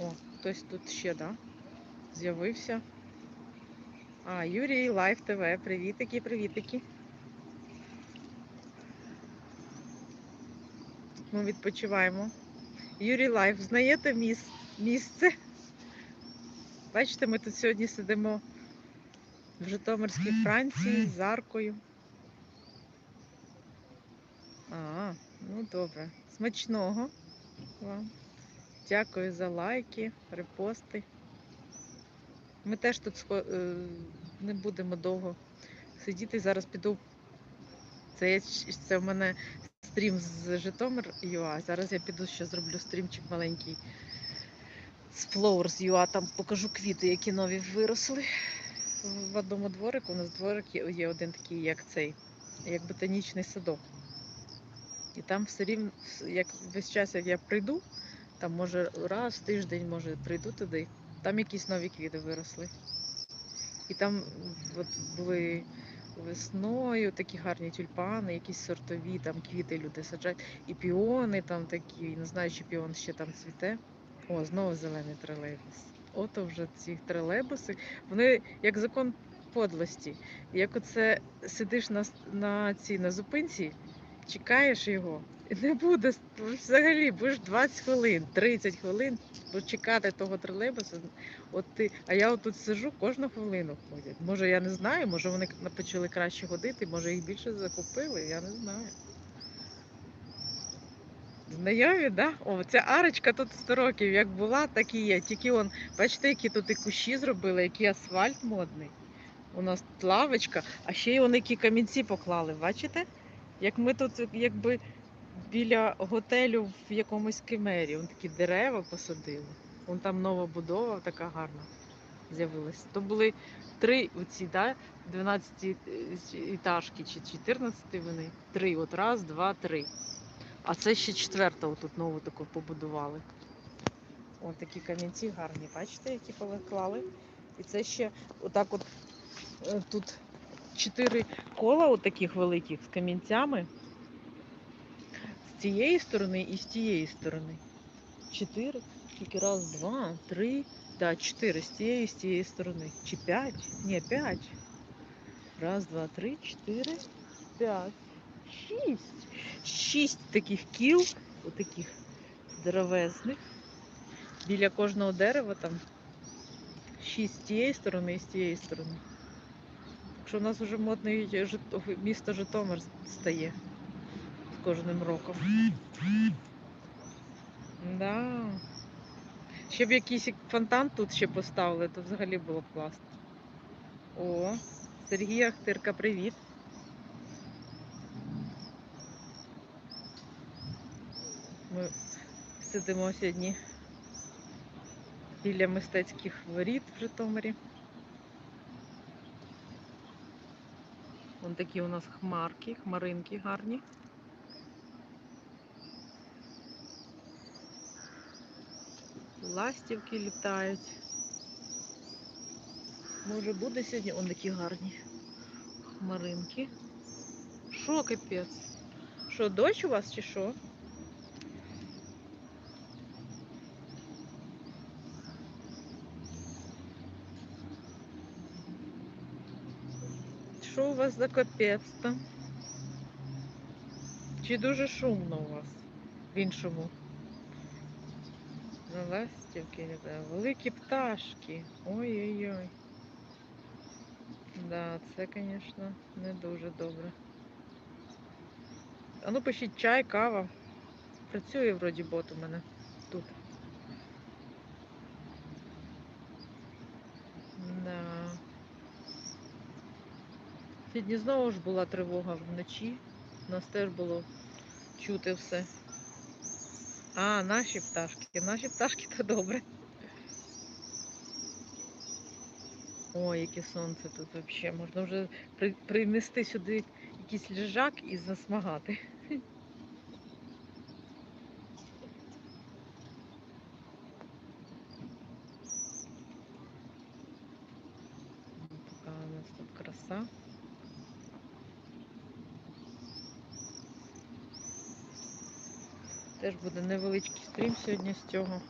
О, хтось тут ще, да? З'явився. А, Юрій Лайв ТВ. Привітики, привітики. Ми відпочиваємо. Юрій Лайв, знаєте міс... місце? Бачите, ми тут сьогодні сидимо в Житомирській Франції з аркою. А, ну добре. Смачного вам. Дякую за лайки, репости. Ми теж тут е, не будемо довго сидіти. Зараз піду. Це, я це в мене стрім з Житомир ЮА. Зараз я піду ще зроблю стрімчик маленький з Flowers ЮА. Там покажу квіти, які нові виросли. В одному дворику. У нас дворик є, є один такий, як цей, як ботанічний садок. І там все рівно, як весь час, як я прийду, там може раз в тиждень, може прийду туди, там якісь нові квіти виросли. І там от були весною такі гарні тюльпани, якісь сортові там квіти люди саджають. І піони там такі, не знаю, чи піон ще там цвіте. О, знову зелений тролейбус. Ото вже ці тролейбуси, вони як закон подлості. Як оце сидиш на, на цій на зупинці, чекаєш його, і не буде взагалі, будеш 20 хвилин, 30 хвилин, чекати того тролейбуса. От ти, а я отут сижу, кожну хвилину ходять. Може, я не знаю, може вони почали краще ходити, може їх більше закупили, я не знаю. Знайомі, да? О, ця арочка тут 100 років, як була, так і є. Тільки он, бачите, які тут і кущі зробили, який асфальт модний. У нас лавочка, а ще й вони які камінці поклали, бачите? Як ми тут якби біля готелю в якомусь кемері, вон такі дерева посадили. Вон там нова будова така гарна з'явилась. То були три оці, да, 12 етажки чи 14 вони. Три. От раз, два, три. А це ще четверта отут нову таку побудували. Ось такі камінці гарні, бачите, які поклали. І це ще отак от е, тут чотири кола от таких великих з камінцями. З цієї сторони і з тієї сторони. Чотири. Тільки раз, два, три. Да, чотири з тієї і з тієї сторони. Чи п'ять? Ні, п'ять. Раз, два, три, чотири, п'ять. Шість. Шість таких кіл, отаких здоровезних. Біля кожного дерева там шість з тієї сторони і з тієї сторони. Що у нас вже модне місто Житомир стає з кожним роком. Да. Ще б якийсь фонтан тут ще поставили, то взагалі було б класно. О, Сергій Ахтирка, привіт. Ми сидимо сьогодні біля мистецьких воріт в Житомирі. Вон такі у нас хмарки, хмаринки гарні. Ластівки літають. Може буде сьогодні он такі гарні хмаринки. Що капець? Що, дощ у вас чи що? Що у вас за капець там? Чи дуже шумно у вас в іншому? На ластівки. Великі пташки. Ой-ой-ой. Да, це, звісно, не дуже добре. А ну пишіть чай, кава. Працює вроді бот у мене тут. Да. Сьогодні знову ж була тривога вночі. У нас теж було чути все. А, наші пташки. Наші пташки то добре. Ой, яке сонце тут взагалі. Можна вже при, принести сюди якийсь лежак і засмагати. Така у нас тут краса. Теж буде невеличкий стрім сьогодні з цього.